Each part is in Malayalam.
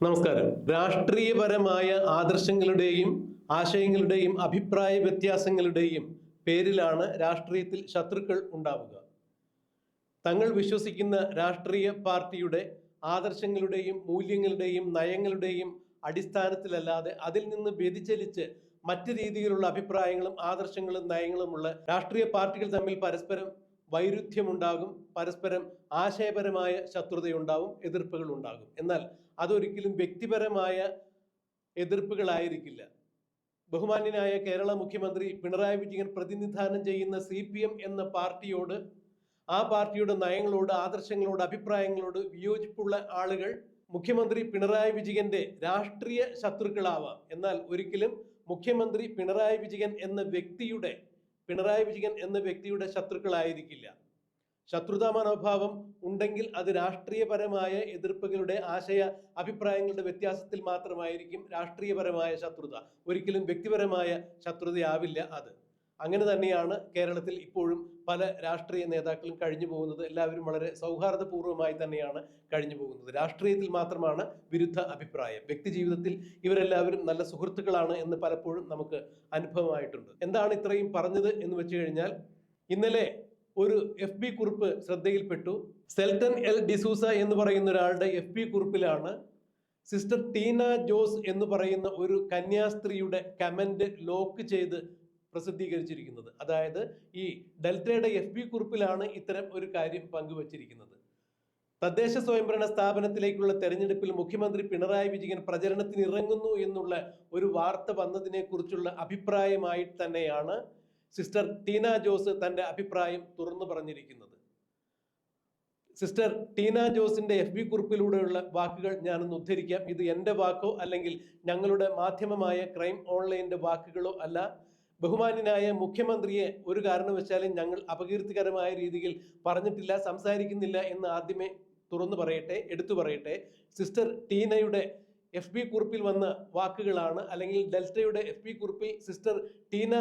നമസ്കാരം. രാഷ്ട്രീയപരമായ ആദർശങ്ങളുടെയും ആശയങ്ങളുടെയും അഭിപ്രായ വ്യത്യാസങ്ങളുടെയും പേരിലാണ് രാഷ്ട്രീയത്തിൽ ശത്രുക്കൾ ഉണ്ടാവുക. തങ്ങൾ വിശ്വസിക്കുന്ന രാഷ്ട്രീയ പാർട്ടിയുടെ ആദർശങ്ങളുടെയും മൂല്യങ്ങളുടെയും നയങ്ങളുടെയും അടിസ്ഥാനത്തിലല്ലാതെ അതിൽ നിന്ന് വ്യതിചലിച്ച് മറ്റു രീതിയിലുള്ള അഭിപ്രായങ്ങളും ആദർശങ്ങളും നയങ്ങളുമുള്ള രാഷ്ട്രീയ പാർട്ടികൾ തമ്മിൽ പരസ്പരം വൈരുദ്ധ്യമുണ്ടാകും. പരസ്പരം ആശയപരമായ ശത്രുതയുണ്ടാവും എതിർപ്പുകൾ ഉണ്ടാകും എന്നാൽ അതൊരിക്കലും വ്യക്തിപരമായ എതിർപ്പുകളായിരിക്കില്ല. ബഹുമാന്യനായ കേരള മുഖ്യമന്ത്രി പിണറായി വിജയൻ പ്രതിനിധാനം ചെയ്യുന്ന സി പി എം എന്ന പാർട്ടിയോട് ആ പാർട്ടിയുടെ നയങ്ങളോട് ആദർശങ്ങളോട് അഭിപ്രായങ്ങളോട് വിയോജിപ്പുള്ള ആളുകൾ മുഖ്യമന്ത്രി പിണറായി വിജയന്റെ രാഷ്ട്രീയ ശത്രുക്കളാവാം. എന്നാൽ ഒരിക്കലും മുഖ്യമന്ത്രി പിണറായി വിജയൻ എന്ന വ്യക്തിയുടെ പിണറായി വിജയൻ എന്ന വ്യക്തിയുടെ ശത്രുക്കളായിരിക്കില്ല. ശത്രുതാ മനോഭാവം ഉണ്ടെങ്കിൽ അത് രാഷ്ട്രീയപരമായ എതിർപ്പുകളുടെ ആശയ അഭിപ്രായങ്ങളുടെ വ്യത്യാസത്തിൽ മാത്രമായിരിക്കും രാഷ്ട്രീയപരമായ ശത്രുത. ഒരിക്കലും വ്യക്തിപരമായ ശത്രുതയാവില്ല അത്. അങ്ങനെ തന്നെയാണ് കേരളത്തിൽ ഇപ്പോഴും പല രാഷ്ട്രീയ നേതാക്കളും കഴിഞ്ഞു പോകുന്നത്. എല്ലാവരും വളരെ സൗഹാർദ്ദപൂർവമായി തന്നെയാണ് കഴിഞ്ഞു പോകുന്നത്. രാഷ്ട്രീയത്തിൽ മാത്രമാണ് വിരുദ്ധ അഭിപ്രായം. വ്യക്തി ജീവിതത്തിൽ ഇവരെല്ലാവരും നല്ല സുഹൃത്തുക്കളാണ് എന്ന് പലപ്പോഴും നമുക്ക് അനുഭവമായിട്ടുണ്ട്. എന്താണ് ഇത്രയും പറഞ്ഞത് എന്ന് വെച്ച് കഴിഞ്ഞാൽ ഇന്നലെ ഒരു എഫ് ബി കുറിപ്പ് ശ്രദ്ധയിൽപ്പെട്ടു. സെൽട്ടൻ എൽ ഡിസൂസ എന്ന് പറയുന്ന ഒരാളുടെ എഫ് ബി കുറിപ്പിലാണ് സിസ്റ്റർ ടീന ജോസ് എന്ന് പറയുന്ന ഒരു കന്യാസ്ത്രീയുടെ കമന്റ് ലോക്ക് ചെയ്ത് പ്രസിദ്ധീകരിച്ചിരിക്കുന്നത്. അതായത് ഈ ഡെൽറ്റയുടെ എഫ് ബി കുറിപ്പിലാണ് ഇത്തരം ഒരു കാര്യം പങ്കുവച്ചിരിക്കുന്നത്. തദ്ദേശ സ്വയംഭരണ സ്ഥാപനത്തിലേക്കുള്ള തെരഞ്ഞെടുപ്പിൽ മുഖ്യമന്ത്രി പിണറായി വിജയൻ പ്രചരണത്തിന് ഇറങ്ങുന്നു എന്നുള്ള ഒരു വാർത്ത വന്നതിനെ കുറിച്ചുള്ള അഭിപ്രായമായി തന്നെയാണ് സിസ്റ്റർ ടീന ജോസ് തന്റെ അഭിപ്രായം തുറന്നു പറഞ്ഞിരിക്കുന്നത്. സിസ്റ്റർ ടീന ജോസിന്റെ എഫ് ബി കുറിപ്പിലൂടെയുള്ള വാക്കുകൾ ഞാനൊന്ന് ഉദ്ധരിക്കാം. ഇത് എന്റെ വാക്കോ അല്ലെങ്കിൽ ഞങ്ങളുടെ മാധ്യമമായ ക്രൈം ഓൺലൈന്റെ വാക്കുകളോ അല്ല. ബഹുമാന്യനായ മുഖ്യമന്ത്രിയെ ഒരു കാരണവശാലും ഞങ്ങൾ അപകീർത്തികരമായ രീതിയിൽ പറഞ്ഞിട്ടില്ല സംസാരിക്കുന്നില്ല എന്ന് ആദ്യമേ തുറന്നു പറയട്ടെ എടുത്തു പറയട്ടെ. സിസ്റ്റർ ടീനയുടെ എഫ് ബി കുറിപ്പിൽ വന്ന വാക്കുകളാണ് അല്ലെങ്കിൽ ഡെൽറ്റയുടെ എഫ് ബി കുറിപ്പിൽ സിസ്റ്റർ ടീന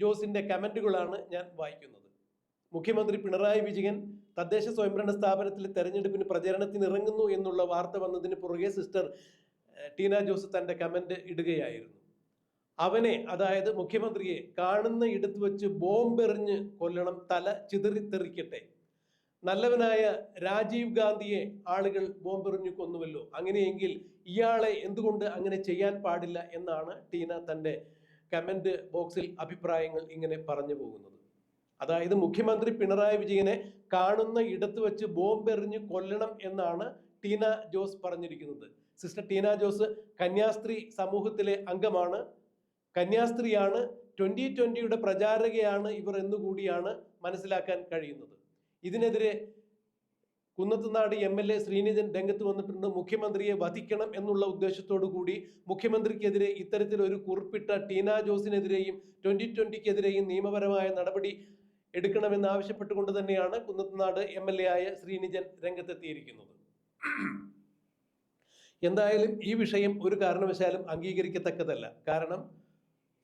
ജോസിന്റെ കമന്റുകളാണ് ഞാൻ വായിക്കുന്നത്. മുഖ്യമന്ത്രി പിണറായി വിജയൻ തദ്ദേശ സ്വയംഭരണ സ്ഥാപനത്തിലെ തെരഞ്ഞെടുപ്പിന് പ്രചരണത്തിന് ഇറങ്ങുന്നു എന്നുള്ള വാർത്ത വന്നതിന് പുറകെ സിസ്റ്റർ ടീന ജോസ് തന്റെ കമന്റ് ഇടുകയായിരുന്നു. അവനെ അതായത് മുഖ്യമന്ത്രിയെ കാണുന്ന ഇടത്ത് വെച്ച് ബോംബെറിഞ്ഞ് കൊല്ലണം തല ചിതറിത്തെറിക്കട്ടെ. നല്ലവനായ രാജീവ് ഗാന്ധിയെ ആളുകൾ ബോംബെറിഞ്ഞു കൊന്നുവല്ലോ. അങ്ങനെയെങ്കിൽ ഇയാളെ എന്തുകൊണ്ട് അങ്ങനെ ചെയ്യാൻ പാടില്ല എന്നാണ് ടീന തന്റെ കമന്റ് ബോക്സിൽ അഭിപ്രായങ്ങൾ ഇങ്ങനെ പറഞ്ഞു പോകുന്നത്. അതായത് മുഖ്യമന്ത്രി പിണറായി വിജയനെ കാണുന്ന ഇടത്ത് വെച്ച് ബോംബെറിഞ്ഞ് കൊല്ലണം എന്നാണ് ടീന ജോസ് പറഞ്ഞിരിക്കുന്നത്. സിസ്റ്റർ ടീന ജോസ് കന്യാസ്ത്രീ സമൂഹത്തിലെ അംഗമാണ്. കന്യാസ്ത്രീയാണ് ട്വന്റി ട്വന്റിയുടെ പ്രചാരകയാണ് ഇവർ എന്നുകൂടിയാണ് മനസ്സിലാക്കാൻ കഴിയുന്നത്. ഇതിനെതിരെ Kunnathunad M L A Sreenidhan രംഗത്ത് വന്നിട്ടുണ്ട്. മുഖ്യമന്ത്രിയെ വധിക്കണം എന്നുള്ള ഉദ്ദേശത്തോടു കൂടി മുഖ്യമന്ത്രിക്കെതിരെ ഇത്തരത്തിലൊരു കുറിപ്പിട്ട ടീന ജോസിനെതിരെയും ട്വന്റി ട്വന്റിക്കെതിരെയും നിയമപരമായ നടപടി എടുക്കണമെന്ന് ആവശ്യപ്പെട്ടുകൊണ്ട് തന്നെയാണ് കുന്നത്തുനാട് എം എൽ എ ആയ ശ്രീനിജൻ രംഗത്തെത്തിയിരിക്കുന്നത്. എന്തായാലും ഈ വിഷയം ഒരു കാരണവശാലും അംഗീകരിക്കത്തക്കതല്ല. കാരണം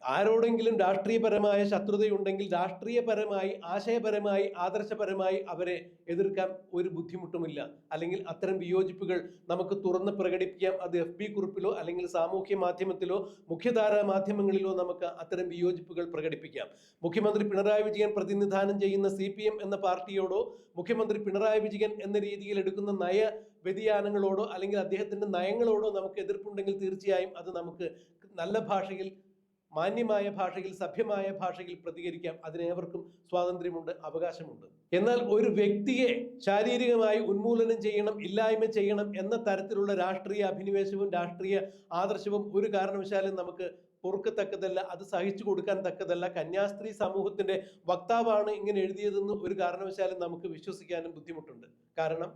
ആരോടെങ്കിലും രാഷ്ട്രീയപരമായ ശത്രുതയുണ്ടെങ്കിൽ രാഷ്ട്രീയപരമായി ആശയപരമായി ആദർശപരമായി അവരെ എതിർക്കാൻ ഒരു ബുദ്ധിമുട്ടുമില്ല. അല്ലെങ്കിൽ അത്തരം വിയോജിപ്പുകൾ നമുക്ക് തുറന്ന് പ്രകടിപ്പിക്കാം. അത് എഫ് ബി കുറിപ്പിലോ അല്ലെങ്കിൽ സാമൂഹ്യ മാധ്യമത്തിലോ മുഖ്യധാരാ മാധ്യമങ്ങളിലോ നമുക്ക് അത്തരം വിയോജിപ്പുകൾ പ്രകടിപ്പിക്കാം. മുഖ്യമന്ത്രി പിണറായി വിജയൻ പ്രതിനിധാനം ചെയ്യുന്ന സി എന്ന പാർട്ടിയോടോ മുഖ്യമന്ത്രി പിണറായി വിജയൻ എന്ന രീതിയിൽ എടുക്കുന്ന നയ വ്യതിയാനങ്ങളോടോ അല്ലെങ്കിൽ അദ്ദേഹത്തിന്റെ നയങ്ങളോടോ നമുക്ക് എതിർപ്പുണ്ടെങ്കിൽ തീർച്ചയായും അത് നമുക്ക് നല്ല ഭാഷയിൽ മാന്യമായ ഭാഷയിൽ സഭ്യമായ ഭാഷയിൽ പ്രതികരിക്കാം. അതിനേവർക്കും സ്വാതന്ത്ര്യമുണ്ട് അവകാശമുണ്ട്. എന്നാൽ ഒരു വ്യക്തിയെ ശാരീരികമായി ഉന്മൂലനം ചെയ്യണം ഇല്ലായ്മ ചെയ്യണം എന്ന തരത്തിലുള്ള രാഷ്ട്രീയ അഭിനിവേശവും രാഷ്ട്രീയ ആദർശവും ഒരു കാരണവശാലും നമുക്ക് പൊറുക്കത്തക്കതല്ല അത് സഹിച്ചു കൊടുക്കാൻ തക്കതല്ല. കന്യാസ്ത്രീ സമൂഹത്തിന്റെ വക്താവാണ് ഇങ്ങനെ എഴുതിയതെന്ന് ഒരു കാരണവശാലും നമുക്ക് വിശ്വസിക്കാനും ബുദ്ധിമുട്ടുണ്ട്. കാരണം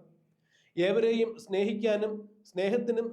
ഏവരെയും സ്നേഹിക്കാനും സ്നേഹത്തിനും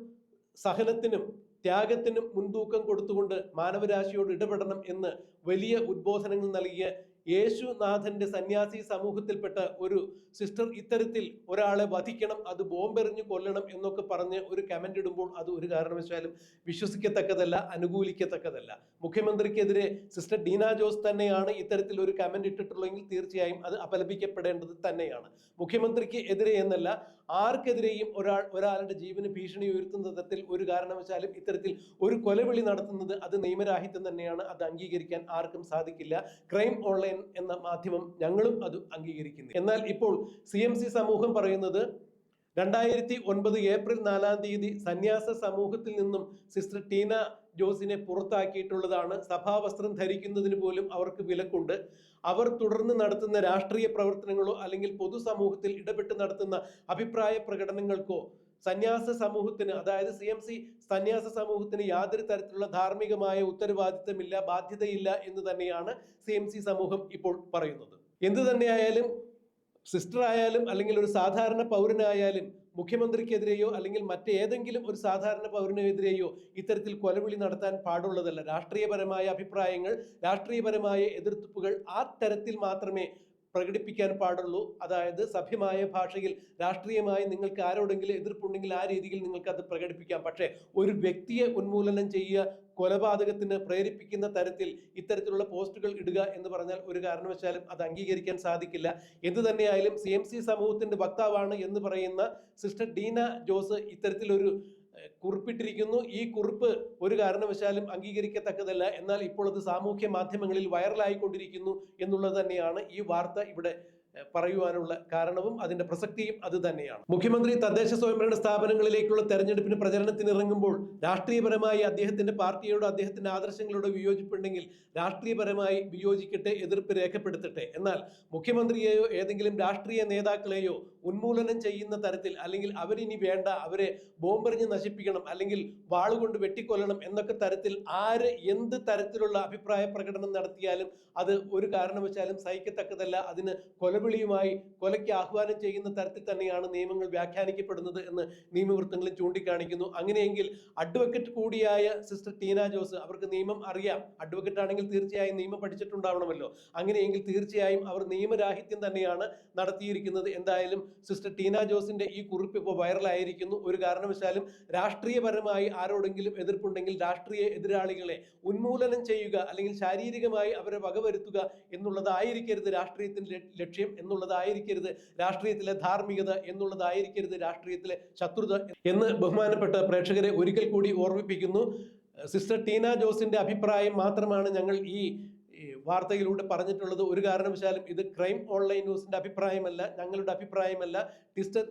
സഹനത്തിനും ത്യാഗത്തിനും മുൻതൂക്കം കൊടുത്തുകൊണ്ട് മാനവരാശിയോട് ഇടപെടണം എന്ന് വലിയ ഉദ്ബോധനങ്ങൾ നൽകിയ യേശുനാഥന്റെ സന്യാസി സമൂഹത്തിൽപ്പെട്ട ഒരു സിസ്റ്റർ ഇത്തരത്തിൽ ഒരാളെ വധിക്കണം അത് ബോംബെറിഞ്ഞ് കൊല്ലണം എന്നൊക്കെ പറഞ്ഞ് ഒരു കമന്റ് ഇടുമ്പോൾ അത് ഒരു കാരണവശാലും വിശ്വസിക്കത്തക്കതല്ല അനുകൂലിക്കത്തക്കതല്ല. മുഖ്യമന്ത്രിക്കെതിരെ സിസ്റ്റർ ഡീന ജോസ് തന്നെയാണ് ഇത്തരത്തിൽ ഒരു കമന്റ് ഇട്ടിട്ടുള്ളതെങ്കിൽ തീർച്ചയായും അത് അപലപിക്കപ്പെടേണ്ടത് തന്നെയാണ്. മുഖ്യമന്ത്രിക്ക് എതിരെ എന്നല്ല ആർക്കെതിരെയും ഒരാൾ ഒരാളുടെ ജീവന് ഭീഷണി ഉയർത്തുന്ന തരത്തിൽ ഒരു കാരണവശാലും ഇത്തരത്തിൽ ഒരു കൊലവിളി നടത്തുന്നത് അത് നിയമരാഹിത്യം തന്നെയാണ്. അത് അംഗീകരിക്കാൻ ആർക്കും സാധിക്കില്ല. ക്രൈം ഓൺലൈൻ എന്ന മാധ്യമം ഞങ്ങളും അത് അംഗീകരിക്കുന്നു. എന്നാൽ ഇപ്പോൾ സി സമൂഹം പറയുന്നത് രണ്ടായിരത്തി ഒൻപത് ഏപ്രിൽ നാലാം തീയതി സന്യാസ സമൂഹത്തിൽ നിന്നും സിസ്റ്റർ ടീന ജോസിനെ പുറത്താക്കിയിട്ടുള്ളതാണ്. സഭാവസ്ത്രം ധരിക്കുന്നതിന് പോലും അവർക്ക് വിലക്കുണ്ട്. അവർ തുടർന്ന് നടത്തുന്ന രാഷ്ട്രീയ പ്രവർത്തനങ്ങളോ അല്ലെങ്കിൽ പൊതുസമൂഹത്തിൽ ഇടപെട്ട് നടത്തുന്ന അഭിപ്രായ പ്രകടനങ്ങൾക്കോ സന്യാസ സമൂഹത്തിന് അതായത് സി എം സി സന്യാസ സമൂഹത്തിന് യാതൊരു തരത്തിലുള്ള ധാർമ്മികമായ ഉത്തരവാദിത്തമില്ല ബാധ്യതയില്ല എന്ന് തന്നെയാണ് സി എം സി സമൂഹം ഇപ്പോൾ പറയുന്നത്. എന്തു തന്നെയായാലും സിസ്റ്റർ ആയാലും അല്ലെങ്കിൽ ഒരു സാധാരണ പൗരനായാലും മുഖ്യമന്ത്രിക്കെതിരെയോ അല്ലെങ്കിൽ മറ്റേതെങ്കിലും ഒരു സാധാരണ പൗരനെതിരെയോ ഇത്തരത്തിൽ കൊലവിളി നടത്താൻ പാടുള്ളതല്ല. രാഷ്ട്രീയപരമായ അഭിപ്രായങ്ങൾ രാഷ്ട്രീയപരമായ എതിർപ്പുകൾ ആ തരത്തിൽ മാത്രമേ പ്രകടിപ്പിക്കാൻ പാടുള്ളൂ. അതായത് സഭ്യമായ ഭാഷയിൽ രാഷ്ട്രീയമായി നിങ്ങൾക്ക് ആരോടെങ്കിലും എതിർപ്പുണ്ടെങ്കിൽ ആ രീതിയിൽ നിങ്ങൾക്ക് അത് പ്രകടിപ്പിക്കാം. പക്ഷേ ഒരു വ്യക്തിയെ ഉന്മൂലനം ചെയ്യുക കൊലപാതകത്തിന് പ്രേരിപ്പിക്കുന്ന തരത്തിൽ ഇത്തരത്തിലുള്ള പോസ്റ്റുകൾ ഇടുക എന്ന് പറഞ്ഞാൽ ഒരു കാരണവശാലും അത് അംഗീകരിക്കാൻ സാധിക്കില്ല. എന്തു തന്നെയായാലും സി എം സി സമൂഹത്തിന്റെ വക്താവാണ് എന്ന് പറയുന്ന സിസ്റ്റർ ഡീന ജോസ് ഇത്തരത്തിലൊരു കുറിപ്പിട്ടിരിക്കുന്നു. ഈ കുറിപ്പ് ഒരു കാരണവശാലും അംഗീകരിക്കത്തക്കതല്ല. എന്നാൽ ഇപ്പോൾ അത് സാമൂഹ്യ മാധ്യമങ്ങളിൽ വൈറലായിക്കൊണ്ടിരിക്കുന്നു എന്നുള്ളത് തന്നെയാണ് ഈ വാർത്ത ഇവിടെ പറയുവാനുള്ള കാരണവും അതിന്റെ പ്രസക്തിയും അത് തന്നെയാണ്. മുഖ്യമന്ത്രി തദ്ദേശ സ്വയംഭരണ സ്ഥാപനങ്ങളിലേക്കുള്ള തെരഞ്ഞെടുപ്പിന് പ്രചരണത്തിന് ഇറങ്ങുമ്പോൾ രാഷ്ട്രീയപരമായി അദ്ദേഹത്തിന്റെ പാർട്ടിയോടോ അദ്ദേഹത്തിന്റെ ആദർശങ്ങളോടോ വിയോജിപ്പുണ്ടെങ്കിൽ രാഷ്ട്രീയപരമായി വിയോജിക്കട്ടെ എതിർപ്പ് രേഖപ്പെടുത്തട്ടെ. എന്നാൽ മുഖ്യമന്ത്രിയെയോ ഏതെങ്കിലും രാഷ്ട്രീയ നേതാക്കളെയോ ഉന്മൂലനം ചെയ്യുന്ന തരത്തിൽ അല്ലെങ്കിൽ അവരിനി വേണ്ട അവരെ ബോംബെറിഞ്ഞ് നശിപ്പിക്കണം അല്ലെങ്കിൽ വാളുകൊണ്ട് വെട്ടിക്കൊല്ലണം എന്നൊക്കെ തരത്തിൽ ആര് എന്ത് തരത്തിലുള്ള അഭിപ്രായ പ്രകടനം നടത്തിയാലും അത് ഒരു കാരണവശാലും സഹിക്കത്തക്കതല്ല. അതിന് കൊലവിളിയുമായി കൊലയ്ക്ക് ആഹ്വാനം ചെയ്യുന്ന തരത്തിൽ തന്നെയാണ് നിയമങ്ങൾ വ്യാഖ്യാനിക്കപ്പെടുന്നത് എന്ന് നിയമവൃത്തങ്ങളിൽ ചൂണ്ടിക്കാണിക്കുന്നു. അങ്ങനെയെങ്കിൽ അഡ്വക്കേറ്റ് കൂടിയായ സിസ്റ്റർ ടീന ജോസ് അവർക്ക് നിയമം അറിയാം. അഡ്വക്കേറ്റ് ആണെങ്കിൽ തീർച്ചയായും നിയമം പഠിച്ചിട്ടുണ്ടാവണമല്ലോ. അങ്ങനെയെങ്കിൽ തീർച്ചയായും അവർ നിയമരാഹിത്യം തന്നെയാണ് നടത്തിയിരിക്കുന്നത്. എന്തായാലും സിസ്റ്റർ ടീന ജോസിന്റെ ഈ കുറിപ്പ് ഇപ്പോൾ വൈറലായിരിക്കുന്നു. ഒരു കാരണവശാലും രാഷ്ട്രീയപരമായി ആരോടെങ്കിലും എതിർപ്പുണ്ടെങ്കിൽ രാഷ്ട്രീയ എതിരാളികളെ ഉന്മൂലനം ചെയ്യുക അല്ലെങ്കിൽ ശാരീരികമായി അവരെ വകവരുത്തുക എന്നുള്ളതായിരിക്കരുത് രാഷ്ട്രീയത്തിന്റെ ലക്ഷ്യം. എന്നുള്ളതായിരിക്കരുത്. രാഷ്ട്രീയത്തിലെ ധാർമ്മികത എന്നുള്ളതായിരിക്കരുത്. രാഷ്ട്രീയത്തിലെ ശത്രുത എന്ന് ബഹുമാനപ്പെട്ട പ്രേക്ഷകരെ ഒരിക്കൽ കൂടി ഓർമ്മിപ്പിക്കുന്നു. സിസ്റ്റർ ടീന ജോസിന്റെ അഭിപ്രായം മാത്രമാണ് ഞങ്ങൾ ഈ വാർത്തയിലൂടെ പറഞ്ഞിട്ടുള്ളത്. ഒരു കാരണവശാലും ഇത് ക്രൈം ഓൺലൈൻ ന്യൂസിന്റെ അഭിപ്രായമല്ല ഞങ്ങളുടെ അഭിപ്രായമല്ല. ടിസ്റ്റർ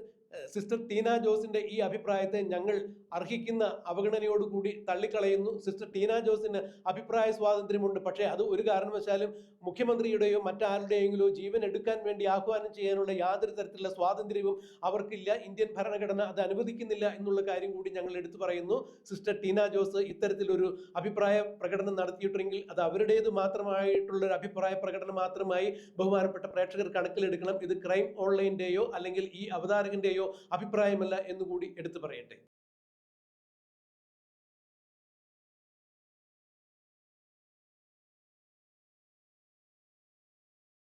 സിസ്റ്റർ ടീന ജോസിന്റെ ഈ അഭിപ്രായത്തെ ഞങ്ങൾ അർഹിക്കുന്ന അവഗണനയോടുകൂടി തള്ളിക്കളയുന്നു. സിസ്റ്റർ ടീന ജോസിന് അഭിപ്രായ സ്വാതന്ത്ര്യമുണ്ട്. പക്ഷേ അത് ഒരു കാരണവശാലും മുഖ്യമന്ത്രിയുടെയോ മറ്റാരുടെയെങ്കിലോ ജീവൻ എടുക്കാൻ വേണ്ടി ആഹ്വാനം ചെയ്യാനുള്ള യാതൊരു തരത്തിലുള്ള സ്വാതന്ത്ര്യവും അവർക്കില്ല. ഇന്ത്യൻ ഭരണഘടന അത് അനുവദിക്കുന്നില്ല എന്നുള്ള കാര്യം കൂടി ഞങ്ങൾ എടുത്തു പറയുന്നു. സിസ്റ്റർ ടീന ജോസ് ഇത്തരത്തിലൊരു അഭിപ്രായ പ്രകടനം നടത്തിയിട്ടുണ്ടെങ്കിൽ അത് അവരുടേത് മാത്രമായിട്ടുള്ള ഒരു അഭിപ്രായ പ്രകടനം മാത്രമായി ബഹുമാനപ്പെട്ട പ്രേക്ഷകർ കണക്കിലെടുക്കണം. ഇത് ക്രൈം ഓൺലൈന്റെയോ അല്ലെങ്കിൽ ഈ അവതാരകന്റെയോ അഭിപ്രായമല്ല എന്നുകൂടി എടുത്തു പറയട്ടെ.